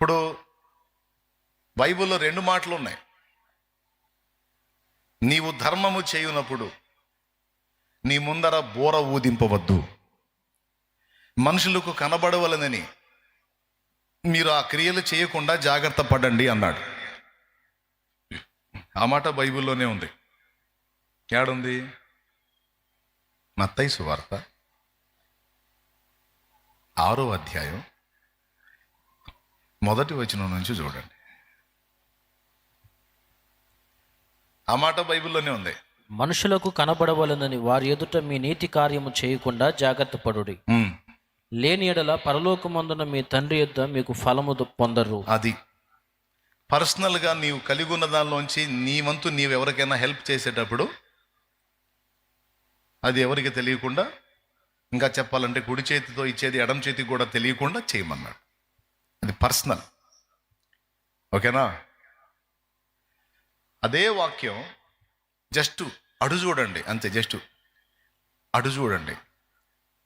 ఇప్పుడు బైబిల్లో రెండు మాటలు ఉన్నాయి నీవు ధర్మము చేయునప్పుడు నీ ముందర బోర ఊదింపవద్దు. మనుషులకు కనబడవలనని మీరు ఆ క్రియలు చేయకుండా జాగ్రత్త పడండి అన్నాడు. ఆ మాట బైబిల్లోనే ఉంది. ఏడుంది? మత్తయి సువార్త ఆరో అధ్యాయం మొదటి వచనం నుంచి చూడండి. ఆ మాట బైబిల్లోనే ఉంది. మనుషులకు కనబడవలనని వారి ఎదుట మీ నీతి కార్యము చేయకుండా జాగ్రత్త పడుడి. లేని ఎడల పరలోకమందున మీ తండ్రి యొద్ద మీకు ఫలము పొందరు. అది పర్సనల్గా నీవు కలిగి ఉన్న దానిలోంచి నీ వంతు నీవు ఎవరికైనా హెల్ప్ చేసేటప్పుడు అది ఎవరికి తెలియకుండా ఇంకా చెప్పాలంటే కుడి చేతితో ఇచ్చేది ఎడం చేతికి కూడా తెలియకుండా చేయమన్నాడు. అది పర్సనల్. ఓకేనా? అదే వాక్యం జస్ట్ అడు చూడండి. అంతే జస్ట్ అడు చూడండి.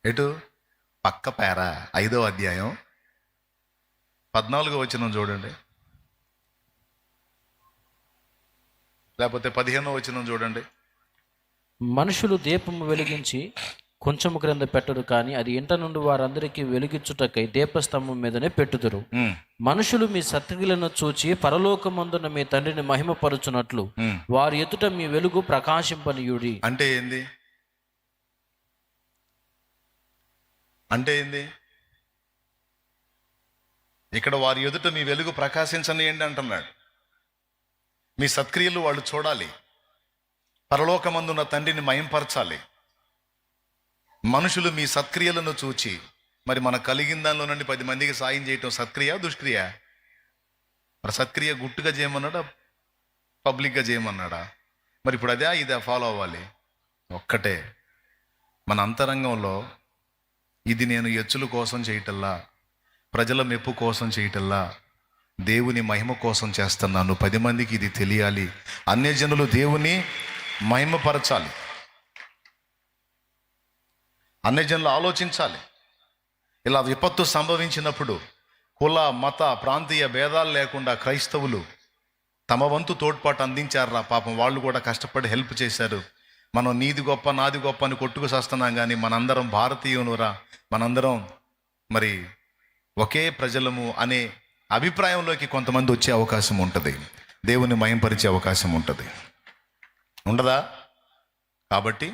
ఎటు? పక్క పేర ఐదో అధ్యాయం పద్నాలుగో వచనం చూడండి. లేకపోతే పదిహేనో వచనం చూడండి. మనుషులు దీపము వెలిగించి కొంచెము క్రింద పెట్టరు కానీ అది ఇంట నుండి వారందరికీ వెలిగించుటకై దీపస్తంభం మీదనే పెట్టుదురు. మనుషులు మీ సత్క్రియలను చూచి పరలోకమందున మీ తండ్రిని మహిమపరుచున్నట్లు. వారి ఎదుట మీ వెలుగు ప్రకాశింపనీయుడి. అంటే ఏంది? అంటే ఏంది? ఇక్కడ వారి ఎదుట మీ వెలుగు ప్రకాశించనియండి అంటున్నాడు. మీ సత్క్రియలు వాళ్ళు చూడాలి. పరలోకమందున్న తండ్రిని మయంపరచాలి మనుషులు మీ సత్క్రియలను చూచి మరి మన కలిగిన దానిలో నుండి పది మందికి సాయం చేయటం సత్క్రియ దుష్క్రియ? మరి సత్క్రియ గుట్టుగా చేయమన్నాడా? పబ్లిక్గా చేయమన్నాడా? మరి ఇప్పుడు అదే ఇదే ఫాలో అవ్వాలి. ఒక్కటే మన అంతరంగంలో ఇది నేను ఎచ్చుల కోసం చేయటల్లా ప్రజల మెప్పు కోసం చేయటల్లా దేవుని మహిమ కోసం చేస్తున్నాను. పది మందికి ఇది తెలియాలి. అన్యజనులు దేవుని మహిమపరచాలి. అన్యజనులు ఆలోచించాలి. ఇలా విపత్తు సంభవించినప్పుడు కుల మత ప్రాంతీయ భేదాలు లేకుండా క్రైస్తవులు తమ వంతు తోడ్పాటు అందించారా పాపం. వాళ్ళు కూడా కష్టపడి హెల్ప్ చేశారు. మనం నీది గొప్ప నాది గొప్ప అని కొట్టుకు చేస్తున్నాం కానీ మనందరం భారతీయునురా. మనందరం మరి ఒకే ప్రజలము అనే అభిప్రాయంలోకి కొంతమంది వచ్చే అవకాశం ఉంటుంది. దేవుని మయంపరిచే అవకాశం ఉంటుంది. ఉండదా? కాబట్టి